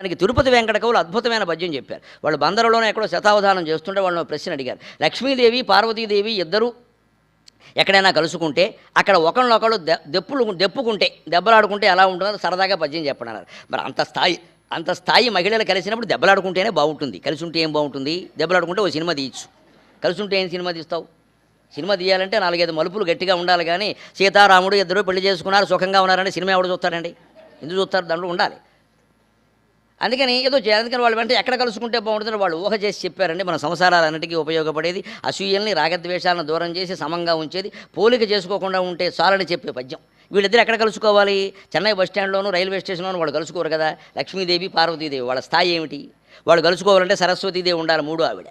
దానికి తిరుపతి వెంకట కవులు అద్భుతమైన పద్యం చెప్పారు. వాళ్ళు బందరలోనే ఎక్కడో శతావధానం చేస్తుంటే వాళ్ళు ప్రశ్న అడిగారు. లక్ష్మీదేవి పార్వతీదేవి ఇద్దరు ఎక్కడైనా కలుసుకుంటే అక్కడ ఒకళ్ళొకళ్ళు దెప్పులు దెప్పుకుంటే దెబ్బలాడుకుంటే ఎలా ఉంటుందో సరదాగా పద్యం చెప్పన్నారు మరి అంత స్థాయి అంత స్థాయి మహిళలు కలిసినప్పుడు దెబ్బలాడుకుంటేనే బాగుంటుంది. కలిసి ఉంటే ఏం బాగుంటుంది? దెబ్బలాడుకుంటే ఓ సినిమా తీయచ్చు. కలిసి ఉంటే ఏం సినిమా తీస్తావు? సినిమా తీయాలంటే నాలుగైదు మలుపులు గట్టిగా ఉండాలి కానీ సీతారాముడు ఇద్దరు పెళ్ళి చేసుకున్నారు సుఖంగా ఉన్నారని సినిమా ఎవడు చూస్తారండి ఎందుకు చూస్తారు? దాంట్లో ఉండాలి. అందుకని ఏదో చే- వాళ్ళు వెంటనే ఎక్కడ కలుసుకుంటే బాగుంటుందని వాళ్ళు ఊహ చేసి చెప్పారండి. మన సంసారాలన్నిటికీ ఉపయోగపడేది అసూయల్ని రాగద్వేషాలను దూరం చేసి సమంగా ఉంచేది పోలిక చేసుకోకుండా ఉంటే చాలని చెప్పే పద్యం. వీళ్ళిద్దరు ఎక్కడ కలుసుకోవాలి? చెన్నై బస్ స్టాండ్లోనూ రైల్వే స్టేషన్లోనూ వాళ్ళు కలుసుకోరు కదా. లక్ష్మీదేవి పార్వతీదేవి వాళ్ళ స్థాయి ఏమిటి? వాళ్ళు కలుసుకోవాలంటే సరస్వతీదేవి ఉండాలి మూడు ఆవిడ.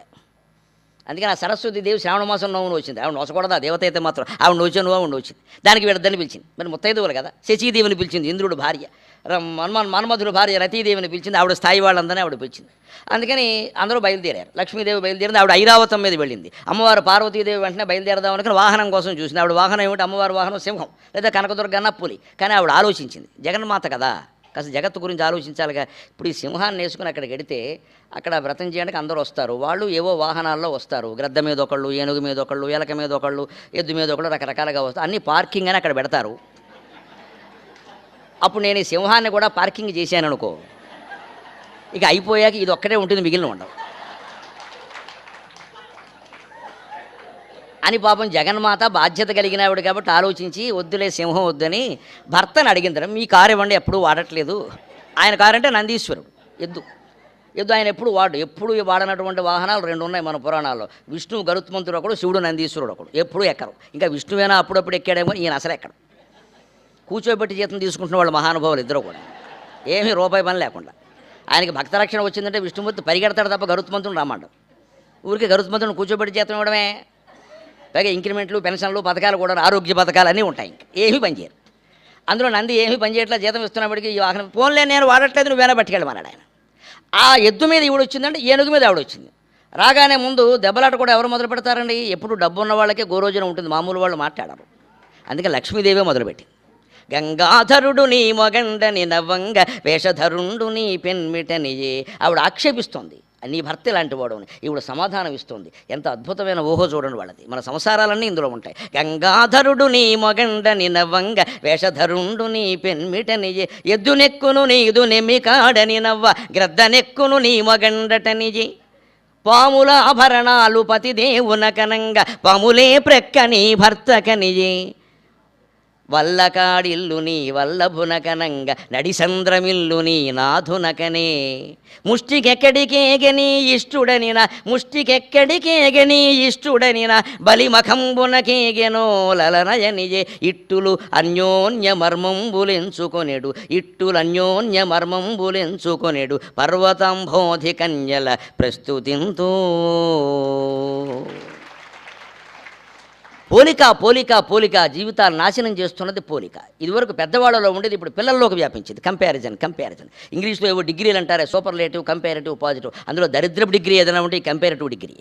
అందుకని ఆ సరస్వతి దేవి శ్రావణ మాసం నవ్వును వచ్చింది. ఆవిడ నోసకూడదు ఆ దేవత అయితే మాత్రం. ఆవిడ నోచే ఆవిడ వచ్చింది దానికి వీళ్ళిద్దరిని పిలిచింది. మరి ముత్తైదువులు కదా. శచీదేవిని పిలిచింది ఇంద్రుడు భార్య. హనుమాన్ మన్మధుడు భార్య రతీదేవిని పిలిచింది ఆవిడ స్థాయి వాళ్ళందరినీ ఆవిడ పిలిచింది. అందుకని అందరూ బయలుదేరారు. లక్ష్మీదేవి బయలుదేరింది ఆవిడ ఐరావతం మీద వెళ్ళింది. అమ్మవారు పార్వతీదేవి వెంటనే బయలుదేరదాం అనుకుని వాహనం కోసం చూసింది. ఆవిడ వాహనం ఏమిటి? అమ్మవారి వాహనం సింహం లేదా కనకదుర్గన్న పులి. కానీ ఆవిడ ఆలోచించింది జగన్మాత కదా కాస్త జగత్తు గురించి ఆలోచించాలిగా. ఇప్పుడు ఈ సింహాన్ని వేసుకుని అక్కడికి వెడితే అక్కడ వ్రతం చేయడానికి అందరూ వస్తారు. వాళ్ళు ఏవో వాహనాల్లో వస్తారు. గ్రద్ద మీద ఒకళ్ళు ఏనుగు మీద ఒకళ్ళు ఎలక మీద ఒకళ్ళు ఎద్దు మీద ఒకళ్ళు రకరకాలుగా వస్తారు. అన్ని పార్కింగ్ అని అక్కడ పెడతారు. అప్పుడు నేను ఈ సింహాన్ని కూడా పార్కింగ్ చేశాను అనుకో ఇక అయిపోయాక ఇది ఒక్కటే ఉంటుంది మిగిలిన ఉండవు. అని పాపం జగన్మాత బాధ్యత కలిగిన ఆవిడ కాబట్టి ఆలోచించి వద్దులే సింహం వద్దని భర్తను అడిగింది మీ కారు ఇవ్వండి ఎప్పుడూ వాడట్లేదు. ఆయన కారు అంటే నందీశ్వరుడు ఎద్దు. ఎద్దు ఆయన ఎప్పుడు వాడు ఎప్పుడు వాడనటువంటి వాహనాలు రెండు ఉన్నాయి మన పురాణాల్లో. విష్ణువు గరుత్మంతుడు ఒకడు శివుడు నందీశ్వరుడు ఒకడు. ఎప్పుడు ఎక్కరు. ఇంకా విష్ణువేనా అప్పుడప్పుడు ఎక్కాడేమో ఈయన అసలు ఎక్కడు. కూర్చోబెట్టి జీతం తీసుకుంటున్న వాళ్ళు మహానుభావులు ఇద్దరు కూడా. ఏమీ రూపాయి పని లేకుండా. ఆయనకి భక్త రక్షణ వచ్చిందంటే విష్ణుమూర్తి పరిగెడతాడు తప్ప గరుత్మంతుడు రామాడు ఊరికి గరుత్మంతుని కూర్చోబెట్టి జీతం ఇవ్వడమే. పైగా ఇంక్రిమెంట్లు పెన్షన్లు పథకాలు కూడా ఆరోగ్య పథకాలు అన్నీ ఉంటాయి ఇంకా. ఏమీ పనిచేయరు అందులో నంది ఏమీ పనిచేయట్లా జీతం ఇస్తున్నప్పటికీ ఈ వాహనం ఫోన్లే నేను వాడట్లేదు నువ్వేనా పట్టుకెళ్ళమన్నాడు ఆయన. ఆ ఎద్దు మీద ఈవిడ వచ్చిందంటే ఏనుగు మీద ఆవిడ వచ్చింది. రాగానే ముందు దెబ్బలాట కూడా ఎవరు మొదలు పెడతారండి ఎప్పుడు డబ్బు ఉన్న వాళ్ళకే గోరోజనం ఉంటుంది మామూలు వాళ్ళు మాట్లాడరు. అందుకే లక్ష్మీదేవే మొదలుపెట్టింది. గంగాధరుడు నీ మొగండని నవ్వంగ వేషధరుండు నీ పెన్మిటనియే ఆవిడ ఆక్షేపిస్తోంది. నీ భర్త ఇలాంటి వాడు అని. సమాధానం ఇస్తుంది. ఎంత అద్భుతమైన ఊహ చూడండి వాళ్ళది. మన సంసారాలన్నీ ఇందులో ఉంటాయి. గంగాధరుడు నీ మొగండని నవ్వంగ వేషధరుండు నీ పెన్మిటనియే ఎద్దు నెక్కును నీదు నెమ్మి కాడని నవ్వ గ్రద్ద నెక్కును నీ మొగండటనిజే పాముల ఆభరణాలు పతిదేవున కనంగ పాములే ప్రక్కని భర్తకనియే వల్లకాడిల్లు నీ వల్లభునకనంగ నడిసంద్రమిల్లు నీ నాథునకనే. ముష్టికెక్కడికేగని ఇష్టుడనిన ముష్టికెక్కడికేగని ఇష్టుడనిన బలిమఖంబునకేగెనో లలనయనియే. ఇట్టులు అన్యోన్య మర్మంబులెంచుకొనెడు ఇట్టులు అన్యోన్య మర్మంబులెంచుకొనెడు పర్వతంభోధి కన్యల ప్రస్తుతింతో. పోలిక పోలిక పోలిక జీవితాలు నాశనం చేస్తున్నది పోలిక. ఇదివరకు పెద్దవాళ్ళలో ఉండేది ఇప్పుడు పిల్లల్లోకి వ్యాపించింది. కంపారిజన్ కంపారిజన్ ఇంగ్లీష్లో ఏవో డిగ్రీలు అంటారే సూపర్లేటివ్ కంపారిటివ్ పాజిటివ్ అందులో దరిద్రపు డిగ్రీ ఏదైనా ఉంటే కంపారిటివ్ డిగ్రీ.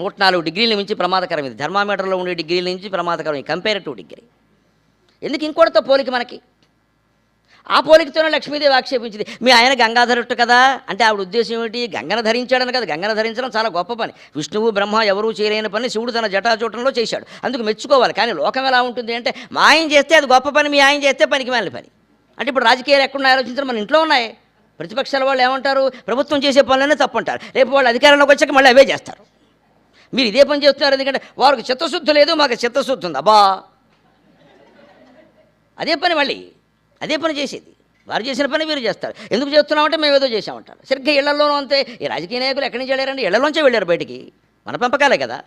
నూట నాలుగు డిగ్రీల నుంచి ప్రమాదకరం ఇది థర్మామీటర్లో ఉండే డిగ్రీల నుంచి ప్రమాదకరం ఈ కంపారిటివ్ డిగ్రీ. ఎందుకు ఇంకోటితో పోలిక మనకి? ఆ పోలికతోనే లక్ష్మీదేవి ఆక్షేపించింది. మీ ఆయన గంగాధరుట్టు కదా? అంటే ఆవిడ ఉద్దేశం ఏమిటి? గంగను ధరించాడని కదా. గంగను ధరించడం చాలా గొప్ప పని. విష్ణువు బ్రహ్మ ఎవరూ చేయలేని పని శివుడు తన జటాచూటంలో చేశాడు. అందుకు మెచ్చుకోవాలి. కానీ లోకం ఎలా ఉంటుంది అంటే మా ఆయన చేస్తే అది గొప్ప పని మీ ఆయన చేస్తే పనికి మాలిన పని. అంటే ఇప్పుడు రాజకీయాలు ఎక్కడ ఆలోచించడం మన ఇంట్లో ఉన్నాయి. ప్రతిపక్షాల వాళ్ళు ఏమంటారు? ప్రభుత్వం చేసే పనులనే తప్పంటారు. రేపు వాళ్ళు అధికారంలోకి వచ్చాక మళ్ళీ అవే చేస్తారు. మీరు ఇదే పని చేస్తున్నారు ఎందుకంటే వారికి చిత్తశుద్ధి లేదు మాకు చిత్తశుద్ధి ఉంది. అబ్బా! అదే పని మళ్ళీ. అదే పని చేసేది. వారు చేసిన పని వీరు చేస్తారు. ఎందుకు చేస్తున్నామంటే మేము ఏదో చేసామంటారు సరిగ్గా ఇళ్ళలోనూ అంతే. ఈ రాజకీయ నాయకులు ఎక్కడి నుంచి వెళ్ళారండి? ఇళ్ళలోంచే వెళ్ళారు బయటికి. మన పెంపకాలే కదా.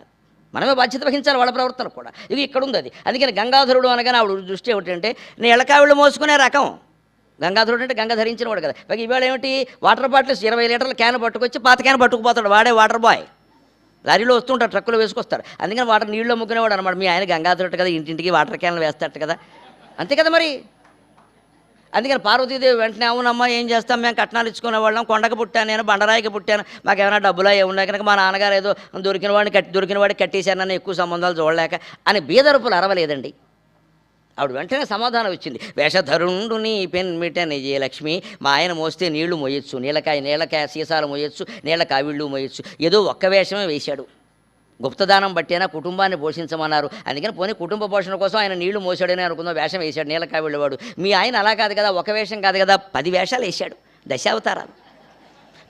మనమే బాధ్యత వహించాలి వాళ్ళ ప్రవర్తన కూడా. ఇది ఇక్కడ ఉంది అది. అందుకని గంగాధరుడు అనగానే ఆవిడ దృష్టి ఏమిటంటే నేను ఎలకావిళ్ళు మోసుకునే రకం. గంగాధరుడు అంటే గంగ ధరించిన వాడు కదా. పైగా ఇవాళ ఏమిటి? వాటర్ బాటిల్స్ ఇరవై లీటర్ల క్యాన్ పట్టుకొచ్చి పాత క్యాన్ పట్టుకుపోతాడు వాడే వాటర్ బాయ్. లారీలో వస్తుంటారు ట్రక్కులో వేసుకొస్తారు. అందుకని వాటర్ నీళ్ళలో అమ్ముకునేవాడు అనమాట. మీ ఆయన గంగాధరుడు కదా ఇంటింటికి వాటర్ క్యాన్లు వేస్తాడు కదా. అంతే కదా మరి? అందుకని పార్వతీదేవి వెంటనే అవునమ్మా ఏం చేస్తాం? మేము కట్నాలు ఇచ్చుకునే వాళ్ళం కొండకు పుట్టాను నేను బండరాయికి పుట్టాను మాకు ఏమైనా డబ్బులు అవి ఉన్నాయి కనుక మా నాన్నగారు ఏదో దొరికిన వాడిని కట్టి దొరికిన వాడిని కట్టేశానని ఎక్కువ సంబంధాలు చూడలేక అని బీదరుపులు అరవలేదండి. ఆవిడ వెంటనే సమాధానం వచ్చింది వేషధరుండు నీ పెన్మిట నిజయలక్ష్మి మా ఆయన మోస్తే నీళ్ళు మోయొచ్చు నీళ్ళకాయ నీళ్ళకాయ సీసాలు మోయొచ్చు నీళ్ళ కావిళ్ళు మోయొచ్చు ఏదో ఒక్క వేషమే వేశాడు. గుప్తదానం బట్టేనా కుటుంబాన్ని పోషించమన్నారు. అందుకని పోనీ కుటుంబ పోషణ కోసం ఆయన నీళ్ళు మోసాడని అనుకుందాం వేషం వేశాడు నీళ్ళ కావిళ్ళవాడు మీ ఆయన అలా కాదు కదా ఒక వేషం కాదు కదా పది వేషాలు వేశాడు దశావతారాలు.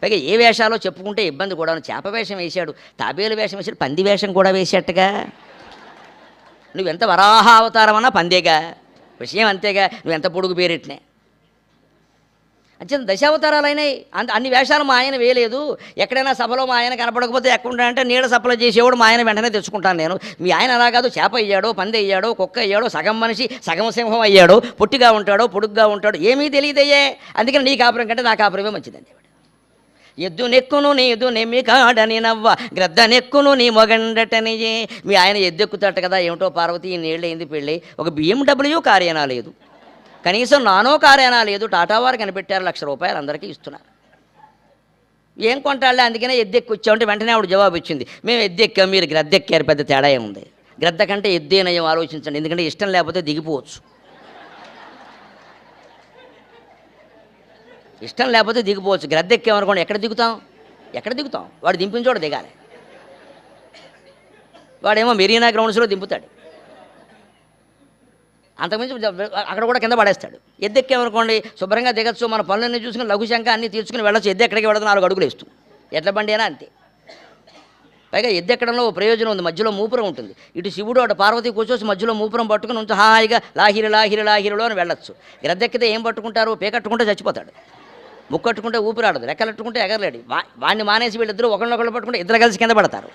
పైగా ఏ వేషాలో చెప్పుకుంటే ఇబ్బంది కూడా చేప వేషం వేశాడు తాబేలు వేషం వేశాడు పంది వేషం కూడా వేసేట్టుగా. నువ్వెంత వరాహ అవతారమన్నా పందేగా విషయం అంతేగా నువ్వెంత పొడుగు పేరెట్నే. అత్యంత దశావతారాలైనాయి అంత అన్ని వేషాలు మా ఆయన వేయలేదు. ఎక్కడైనా సభలో మా ఆయన కనపడకపోతే ఎక్కడుంటాడంటే నీడ సప్లై చేసేవాడు మా ఆయన వెంటనే తెచ్చుకుంటాను నేను. మీ ఆయన అలా కాదు చేప అయ్యాడో పంది అయ్యాడో కుక్క అయ్యాడో సగం మనిషి సగం సింహం అయ్యాడో పొట్టిగా ఉంటాడో పొడుగ్గా ఉంటాడో ఏమీ తెలియదయ్యే. అందుకని నీ కాపురం కంటే నా కాపురమే మంచిదండి ఎద్దు నెక్కును నీ ఎద్దు నెమ్మి కాడని నవ్వ గ్రద్ద నెక్కును నీ మొగండటని. మీ ఆయన ఎద్దెక్కుతాట కదా ఏమిటో పార్వతి ఈ నీళ్ళైంది పెళ్ళి? ఒక బిఎండబ్ల్యూ కార్యనా లేదు. కనీసం నానో కార్యనా లేదు టాటా వారు కనిపెట్టారు లక్ష రూపాయలు అందరికీ ఇస్తున్నారు. ఏం కొంటాళ్ళే అందుకనే ఎద్దెక్కి వచ్చామంటే వెంటనే ఆవిడ జవాబు ఇచ్చింది మేము ఎద్దెక్కాం మీరు గ్రద్దెక్కారు పెద్ద తేడా ఏముంది? గ్రద్ద కంటే ఎద్దేనయం ఆలోచించండి. ఎందుకంటే ఇష్టం లేకపోతే దిగిపోవచ్చు. ఇష్టం లేకపోతే దిగిపోవచ్చు. గ్రద్దెక్కామనుకోండి ఎక్కడ దిగుతాం? ఎక్కడ దిగుతాం? వాడు దింపించోడు దిగాలి. వాడేమో మెరీనా గ్రౌండ్స్లో దింపుతాడు. అంతకుమించి అక్కడ కూడా కింద పడేస్తాడు. ఎద్దెక్కేమనుకోండి శుభ్రంగా దిగచ్చు మన పనులన్నీ చూసుకుని లఘుశంక అన్నీ తీర్చుకుని వెళ్ళచ్చు ఎద్దు ఎక్కడికి వెళ్ళదు నాలుగు అడుగులు వేస్తూ. ఎడ్ల బండి అయినా అంతే. పైగా ఎద్దెక్కడంలో ప్రయోజనం ఉంది మధ్యలో మూపురం ఉంటుంది. ఇటు శివుడు అటు పార్వతి కూర్చోసి మధ్యలో మూపురం పట్టుకుని ఉంచి హాయిగా లాహిరి లాహిరి లాహిరిలో అని వెళ్ళొచ్చు. గ్రద్దెక్కితే ఏం పట్టుకుంటారు? పేకట్టుకుంటే చచ్చిపోతాడు. ముక్కట్టుకుంటే ఊపిరాడదు రెక్కలట్టుకుంటే ఎగరలేడు. వా వాడిని మానేసి వీళ్ళిద్దరూ ఒకళ్ళొకళ్ళు పట్టుకుంటే ఇద్దరు కలిసి కింద పడతారు.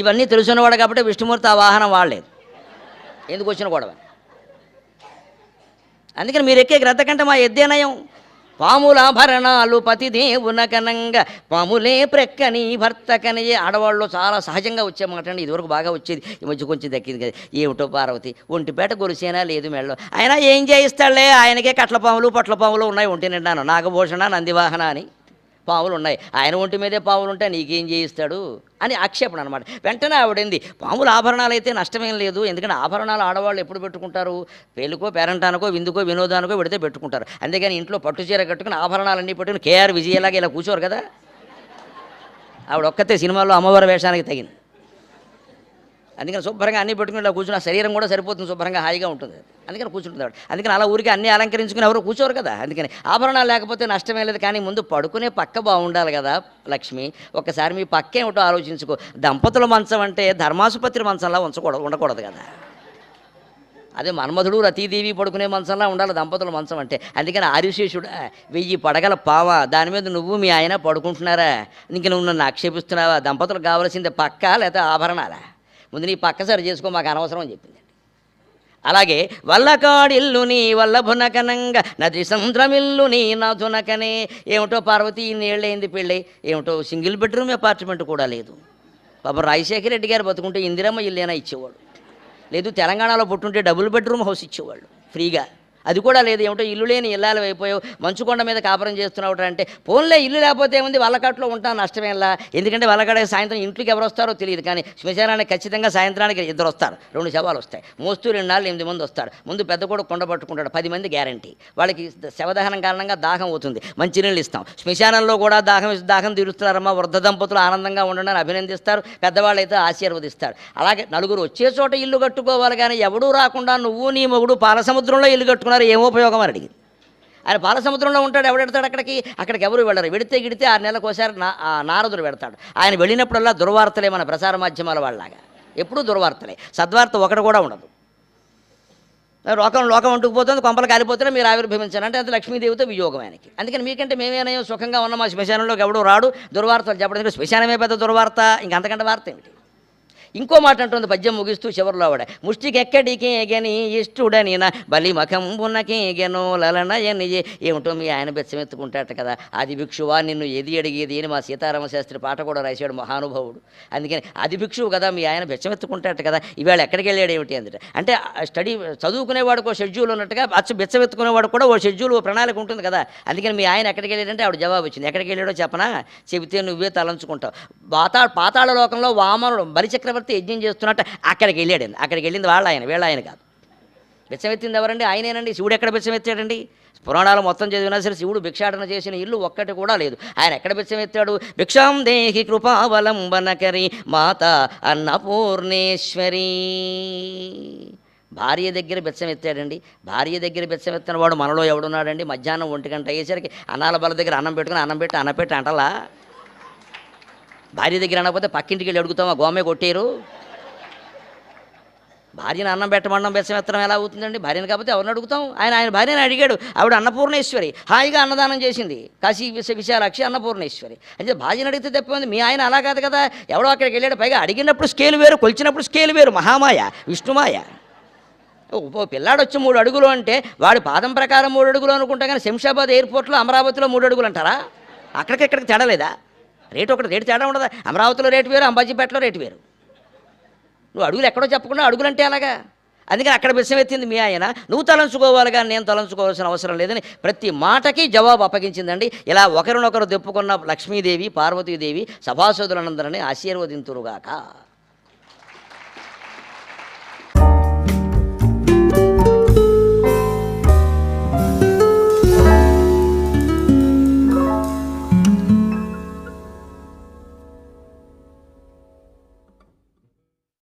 ఇవన్నీ తెలుసున్నవాడు కాబట్టి విష్ణుమూర్తి ఆ వాహనం వాడలేదు. ఎందుకు వచ్చిన గొడవ? అందుకని మీరు ఎక్కే గ్రద్ద కంటే మా ఎద్దేనయం పాములాభరణాలు పతిదేవున కనంగా పాములే ప్రక్కని భర్త ఆడవాళ్ళు చాలా సహజంగా వచ్చే మాట అండి. ఇదివరకు బాగా వచ్చేది. ఈ మధ్య కొంచెం దక్కింది కదా. ఏమిటో పార్వతి ఒంటిపేట గొలుసేనా లేదు మెళ్ళో. ఆయన ఏం చేయిస్తాడులే ఆయనకే కట్ల పాములు పొట్ల పాములు ఉన్నాయి. ఒంటి నిండాను. నాగభూషణ నందివాహన అని. పావులు ఉన్నాయి ఆయన ఒంటి మీదే పావులు ఉంటే నీకేం చేయిస్తాడు? అని ఆక్షేపణ అనమాట వెంటనే ఆవిడింది పాములు ఆభరణాలు అయితే నష్టమేం లేదు ఎందుకంటే ఆభరణాలు ఆడవాళ్ళు ఎప్పుడు పెట్టుకుంటారు? పెళ్ళికో పేరంటానికో విందుకో వినోదానికో పెడితే పెట్టుకుంటారు. అందుకని ఇంట్లో పట్టు చీర కట్టుకుని ఆభరణాలన్నీ పెట్టుకుని కేఆర్ విజయలాగా ఇలా కూర్చోరు కదా? ఆవిడ ఒక్కతే సినిమాలో అమ్మవారి వేషానికి తగింది అందుకని శుభ్రంగా అన్ని పెట్టుకుని ఇలా శరీరం కూడా సరిపోతుంది శుభ్రంగా హాయిగా ఉంటుంది. అందుకని కూర్చుంటుంది అందుకని అలా ఊరికి అన్ని అలంకరించుకుని ఎవరు కూర్చోరు కదా. అందుకని ఆభరణాలు లేకపోతే నష్టమే లేదు కానీ ముందు పడుకునే పక్క బాగుండాలి కదా లక్ష్మి. ఒక్కసారి మీ పక్క ఏమిటో ఆలోచించుకో. దంపతుల మంచం అంటే ధర్మాసుపత్రి మంచంలా ఉంచకూడదు ఉండకూడదు కదా. అదే మన్మధుడు రతీదేవి పడుకునే మంచంలా ఉండాలి దంపతుల మంచం అంటే. అందుకని ఆదిశేషుడు వెయ్యి పడగల పావ దాని మీద నువ్వు మీ ఆయన పడుకుంటున్నారా? ఇంక నువ్వు నన్ను ఆక్షేపిస్తున్నావా? దంపతులకు కావాల్సింది పక్క లేదా ఆభరణాలా? ముందు నీ పక్క సరి చేసుకో మాకు అనవసరం అని చెప్పింది. అలాగే వల్లకాడిల్లు నీ వల్లభునకనంగా నది సంద్రమిల్లు నీ నదునకనే. ఏమిటో పార్వతి నీళ్ళైంది పెళ్ళి. ఏమిటో సింగిల్ బెడ్రూమ్ అపార్ట్మెంట్ కూడా లేదు. పాపం రాజశేఖర రెడ్డి గారు బతుకుంటే ఇందిరమ్మ ఇల్లేనా ఇచ్చేవాడు. లేదు తెలంగాణలో పుట్టుంటే డబుల్ బెడ్రూమ్ హౌస్ ఇచ్చేవాళ్ళు ఫ్రీగా. అది కూడా లేదు. ఏమిటో ఇల్లు లేని ఇల్లాలు అయిపోయావు. మంచుకొండ మీద కాపురం చేస్తున్నావు అంటే ఫోన్లే ఇల్లు లేకపోతే ఏముంది? వాళ్ళకట్లో ఉంటాను నష్టమేలా? ఎందుకంటే వల్లకాడ సాయంత్రం ఇంట్లోకి ఎవరు వస్తారో తెలియదు. కానీ శ్మశానానికి ఖచ్చితంగా సాయంత్రానికి ఇద్దరు వస్తారు. రెండు శవాలు వస్తాయి. మోస్తూ రెండు నాలుగు ఎనిమిది మంది వస్తారు. ముందు పెద్ద కూడా కొండ పట్టుకుంటాడు. పది మంది గ్యారంటీ వాళ్ళకి శవదహనం కారణంగా దాహం అవుతుంది. మంచినీళ్ళు ఇస్తాం. శ్మశానంలో కూడా దాహం దాహం తీరుస్తున్నారమ్మా. వృద్ధ దంపతులు ఆనందంగా ఉండడానికి అభినందిస్తారు. పెద్దవాళ్ళు అయితే ఆశీర్వదిస్తారు. అలాగే నలుగురు వచ్చే చోట ఇల్లు కట్టుకోవాలి కానీ ఎవడూ రాకుండా నువ్వు నీ మొగుడు పాలసముద్రంలో ఇల్లు కట్టుకున్నారు ఏం ఉపయోగం అని అడిగింది. ఆయన పాలసముద్రంలో ఉంటాడు ఎవడెడతాడు అక్కడికి? అక్కడికి ఎవరు వెళ్ళరు. వెడితే గిడితే ఆరు నెలలకు ఒకసారి నా నారదుడు పెడతాడు ఆయన వెళ్ళినప్పుడల్లా దుర్వార్తలే మన ప్రసార మాధ్యమాల వాళ్ళలాగా. ఎప్పుడూ దుర్వార్తలే. సద్వార్త ఒకటి కూడా ఉండదు. లోకం లోకం అంటుకుపోతుంది కొంపలు కాలిపోతున్నా మీరు ఆవిర్భవించారు అంటే అది లక్ష్మీదేవితో వియోగం ఆయనకి. అందుకని మీకంటే మేమేనో సుఖంగా ఉన్నాం. మా శ్మశానంలోకి ఎవడో రాడు. దుర్వార్తలు చెప్పడం శ్మశానమే పెద్ద దుర్వార్త. ఇంకంతకంటే వార్త ఏమిటి? ఇంకో మాట అంటుంది పద్యం ముగిస్తూ చివరిలో ఆవిడ. ముష్టికెక్కడికి ఎగని ఇష్టుడని నా బలి మఖంబునకి లలనయని. ఏమిటో మీ ఆయన బెచ్చమెత్తుకుంటాట కదా. అది భిక్షువా నిన్ను ఏది అడిగేది అని మా సీతారామ శాస్త్రి పాట కూడా రాశాడు మహానుభావుడు. అందుకని అది భిక్షువు కదా మీ ఆయన బెచ్చమెత్తుకుంటాట కదా. ఇవాళ ఎక్కడికి వెళ్ళాడు ఏమిటి అందుట? అంటే స్టడీ చదువుకునేవాడికి ఓ షెడ్యూల్ ఉన్నట్టుగా అచ్చ బెచ్చమెత్తుకునేవాడు కూడా ఓ షెడ్యూల్ ఓ ప్రణాళిక ఉంటుంది కదా. అందుకని మీ ఆయన ఎక్కడికి వెళ్ళాడంటే ఆవిడ జవాబు వచ్చింది ఎక్కడికి వెళ్ళాడో చెప్పనా? చెబితే నువ్వే తలంచుకుంటావు. పాతాళ పాతాళ లోకంలో వామనుడు చక్రవర్తి యజ్ఞం చేస్తున్నట్టు అక్కడికి వెళ్ళాడు అక్కడికి వెళ్ళింది వాళ్ళ ఆయన వీళ్ళ ఆయన కాదు. బిచ్చమెత్తింది ఎవరండి? ఆయనేనండి. శివుడు ఎక్కడ బిచ్చమెత్తాడండి? పురాణాలు మొత్తం చదివినా సరే శివుడు భిక్షాటన చేసిన ఇల్లు ఒక్కటి కూడా లేదు. ఆయన ఎక్కడ బిచ్చమెత్తాడు? భిక్షాం దేహి కృపావలంబనకరి మాత అన్నపూర్ణేశ్వరి. భార్య దగ్గర బిచ్చమెత్తాడండి. భార్య దగ్గర బిచ్చమెత్తిన వాడు మనలో ఎవడున్నాడండి? మధ్యాహ్నం ఒంటి గంట అయ్యేసరికి అన్నాల బల దగ్గర అన్నం పెట్టుకుని అన్నం పెట్టి అన్నం పెట్టి అంటలా? భార్య దగ్గర అనకపోతే పక్కింటికి వెళ్ళి అడుగుతామా గోమే కొట్టేరు భార్యను అన్నం పెట్టమనడం బెచ్చమెత్తడం ఎలా అవుతుందండి? భార్యను కాకపోతే ఎవరిని అడుగుతాం? ఆయన ఆయన భార్యను అడిగాడు. ఆవిడ అన్నపూర్ణేశ్వరి. హాయిగా అన్నదానం చేసింది. కాశీ విశ విశాలాక్షి అన్నపూర్ణేశ్వరి. అంటే భార్యను అడిగితే తప్పింది మీ ఆయన అలా కాదు కదా. ఎవడో అక్కడికి వెళ్ళాడు. పైగా అడిగినప్పుడు స్కేల్ వేరు కొలిచినప్పుడు స్కేల్ వేరు. మహామాయ విష్ణుమాయ. ఓ పిల్లాడు వచ్చి మూడు అడుగులు అంటే వాడి పాదం ప్రకారం మూడు అడుగులు అనుకుంటా కానీ శంషాబాద్ ఎయిర్పోర్ట్లో అమరావతిలో మూడు అడుగులు అంటారా? అక్కడికి ఎక్కడికి తేడా రేటు ఒకటి రేటు తేడా ఉండదా? అమరావతిలో రేటు వేరు అంబాజీపేటలో రేటు వేరు. నువ్వు అడుగులు ఎక్కడో చెప్పకుండా అడుగులంటే అలాగా అందుకని అక్కడ విషమెత్తింది మీ ఆయన. నువ్వు తలంచుకోవాలి కానీ నేను తలంచుకోవాల్సిన అవసరం లేదని ప్రతి మాటకి జవాబు అప్పగించిందండి. ఇలా ఒకరినొకరు దెప్పుకున్న లక్ష్మీదేవి పార్వతీదేవి సభాసదులనందరినీ ఆశీర్వదింతురుగాక.